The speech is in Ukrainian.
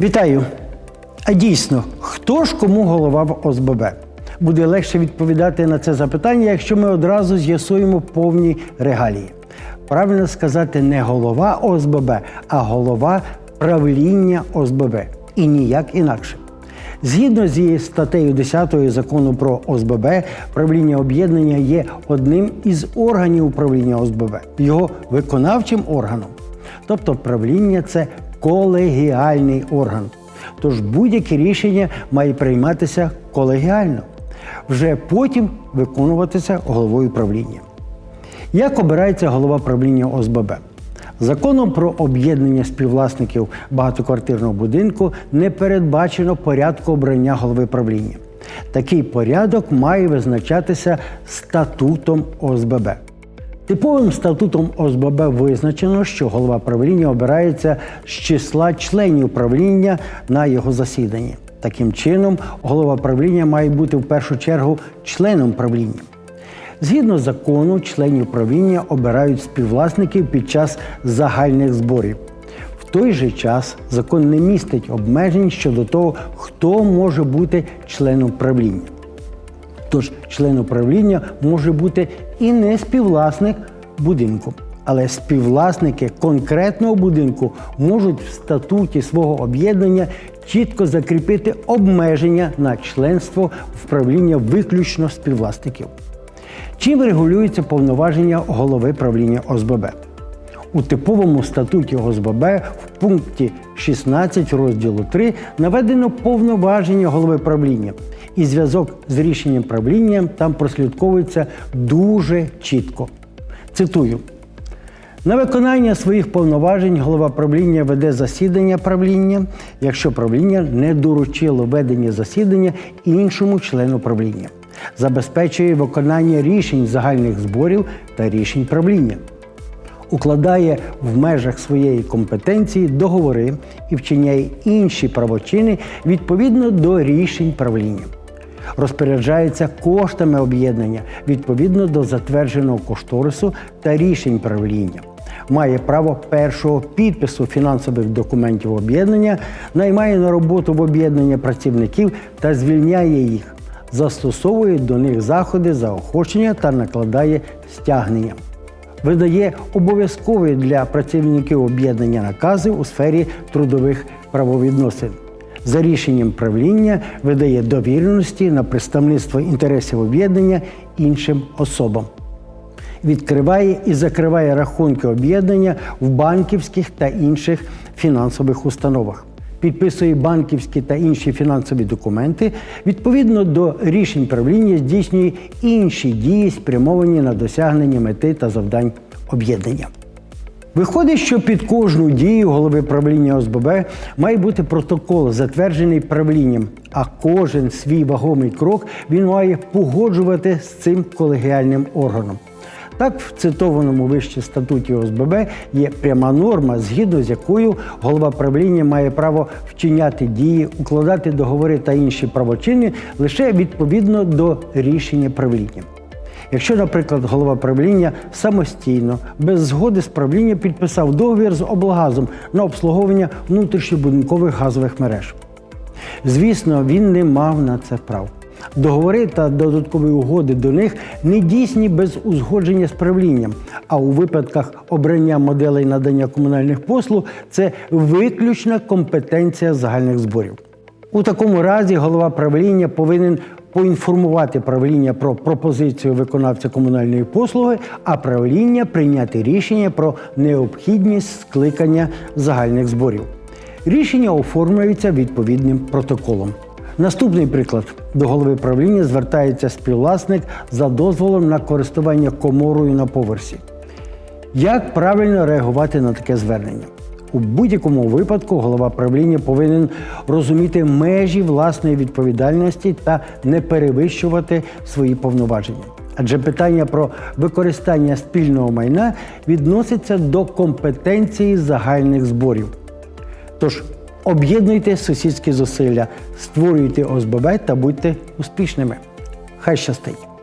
Вітаю! А дійсно, хто ж кому голова в ОСББ? Буде легше відповідати на це запитання, якщо ми одразу з'ясуємо повні регалії. Правильно сказати не голова ОСББ, а голова правління ОСББ. І ніяк інакше. Згідно зі статтею 10 закону про ОСББ, правління об'єднання є одним із органів управління ОСББ, його виконавчим органом. Тобто правління це колегіальний орган. Тож будь-яке рішення має прийматися колегіально, вже потім виконуватися головою правління. Як обирається голова правління ОСББ? Законом про об'єднання співвласників багатоквартирного будинку не передбачено порядку обрання голови правління. Такий порядок має визначатися статутом ОСББ. Типовим статутом ОСББ визначено, що голова правління обирається з числа членів правління на його засіданні. Таким чином, голова правління має бути в першу чергу членом правління. Згідно закону, членів правління обирають співвласників під час загальних зборів. В той же час закон не містить обмежень щодо того, хто може бути членом правління. Тож член управління може бути і не співвласник будинку. Але співвласники конкретного будинку можуть в статуті свого об'єднання чітко закріпити обмеження на членство в правління виключно співвласників. Чим регулюються повноваження голови правління ОСББ? У типовому статуті ОСББ в пункті 16 розділу 3 наведено повноваження голови правління. І зв'язок з рішенням правління там прослідковується дуже чітко. Цитую. На виконання своїх повноважень голова правління веде засідання правління, якщо правління не доручило ведення засідання іншому члену правління, забезпечує виконання рішень загальних зборів та рішень правління укладає в межах своєї компетенції договори і вчиняє інші правочини відповідно до рішень правління. Розпоряджається коштами об'єднання відповідно до затвердженого кошторису та рішень правління. Має право першого підпису фінансових документів об'єднання, наймає на роботу в об'єднання працівників та звільняє їх, застосовує до них заходи заохочення та накладає стягнення видає обов'язкові для працівників об'єднання накази у сфері трудових правовідносин. За рішенням правління видає довіреності на представництво інтересів об'єднання іншим особам. Відкриває і закриває рахунки об'єднання в банківських та інших фінансових установах. Підписує банківські та інші фінансові документи, відповідно до рішень правління здійснює інші дії, спрямовані на досягнення мети та завдань об'єднання. Виходить, що під кожну дію голови правління ОСББ має бути протокол, затверджений правлінням, а кожен свій вагомий крок він має погоджувати з цим колегіальним органом. Так, в цитованому вище статуті ОСББ є пряма норма, згідно з якою голова правління має право вчиняти дії, укладати договори та інші правочини лише відповідно до рішення правління. Якщо, наприклад, голова правління самостійно, без згоди з правління підписав договір з облгазом на обслуговування внутрішньобудинкових газових мереж. Звісно, він не мав на це прав. Договори та додаткові угоди до них не дійсні без узгодження з правлінням. А у випадках обрання моделей надання комунальних послуг це виключна компетенція загальних зборів. У такому разі голова правління повинен поінформувати правління про пропозицію виконавця комунальної послуги, а правління прийняти рішення про необхідність скликання загальних зборів. Рішення оформлюється відповідним протоколом. Наступний приклад до голови правління звертається співвласник за дозволом на користування коморою на поверсі. Як правильно реагувати на таке звернення? У будь-якому випадку голова правління повинен розуміти межі власної відповідальності та не перевищувати свої повноваження. Адже питання про використання спільного майна відноситься до компетенції загальних зборів. Тож об'єднуйте сусідські зусилля, створюйте ОСББ та будьте успішними. Хай щастить!